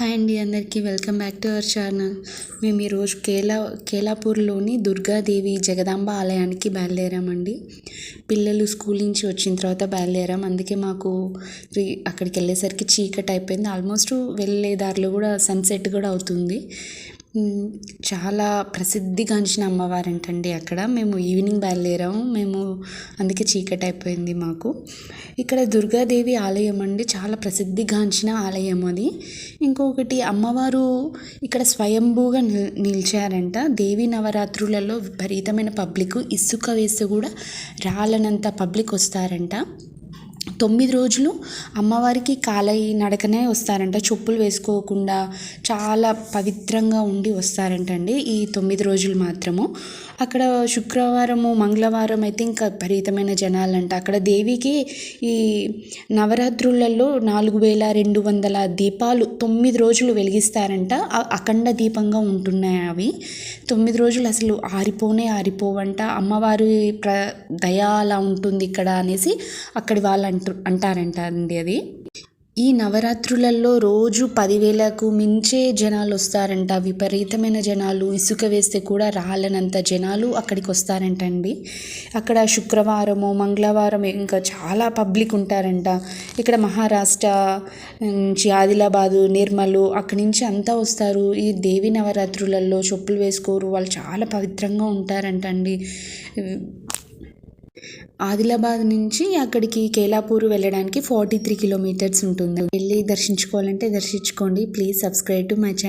Hi అండి అందరికీ welcome back to our channel. మేము ఈరోజు కేలా కేలాపూర్లోని దుర్గాదేవి జగదాంబ ఆలయానికి బయలుదేరామండి. పిల్లలు స్కూల్ నుంచి వచ్చిన తర్వాత బయలుదేరాం. అందుకే మాకు అక్కడికి వెళ్ళేసరికి చీకటి అయిపోయింది. ఆల్మోస్ట్ వెళ్ళే దారిలో కూడా సన్సెట్ కూడా అవుతుంది. చాలా ప్రసిద్ధిగాంచిన అమ్మవారంటండి అక్కడ? మేము ఈవినింగ్ బయలుదేరాము మేము అందుకే చీకటి అయిపోయింది మాకు. ఇక్కడ దుర్గాదేవి ఆలయం అండి. చాలా ప్రసిద్ధిగాంచిన ఆలయం అది. ఇంకొకటి అమ్మవారు ఇక్కడ స్వయంభూగా నిల్ నిలిచారంట. దేవి నవరాత్రులలో విపరీతమైన పబ్లిక్ ఇసుక వేస్తే కూడా రాలనంత పబ్లిక్ వస్తారంట. తొమ్మిది రోజులు అమ్మవారికి కాలై నడకనే వస్తారంట. చెప్పులు వేసుకోకుండా చాలా పవిత్రంగా ఉండి వస్తారంటండి ఈ తొమ్మిది రోజులు మాత్రము. అక్కడ శుక్రవారము మంగళవారం అయితే ఇంకా విపరీతమైన జనాలంట. అక్కడ దేవికి ఈ నవరాత్రులలో నాలుగు వేల రెండు వందల దీపాలు తొమ్మిది రోజులు వెలిగిస్తారంట. అఖండ దీపంగా ఉంటున్నాయి అవి. తొమ్మిది రోజులు అసలు ఆరిపోనే ఆరిపోవంట. అమ్మవారి ప్ర దయ అలా ఉంటుంది ఇక్కడ అనేసి అక్కడి వాళ్ళు అంటు అంటారంట అండి అది. ఈ నవరాత్రులలో రోజు పదివేలకు మించే జనాలు వస్తారంట. విపరీతమైన జనాలు ఇసుక వేస్తే కూడా రాలనంత జనాలు అక్కడికి వస్తారంట అండి అక్కడ శుక్రవారము మంగళవారం ఇంకా చాలా పబ్లిక్ ఉంటారంట. ఇక్కడ మహారాష్ట్ర నుంచి ఆదిలాబాదు నిర్మలు అక్కడి నుంచి అంతా వస్తారు. ఈ దేవి నవరాత్రులలో చెప్పులు వేసుకోరు. వాళ్ళు చాలా పవిత్రంగా ఉంటారంట అండి ఆదిలాబాద్ నుంచి అక్కడికి కేలాపూర్ వెళ్ళడానికి ఫార్టీ త్రీ కిలోమీటర్స్ ఉంటుంది. వెళ్ళి దర్శించుకోవాలంటే దర్శించుకోండి. Please subscribe to my channel.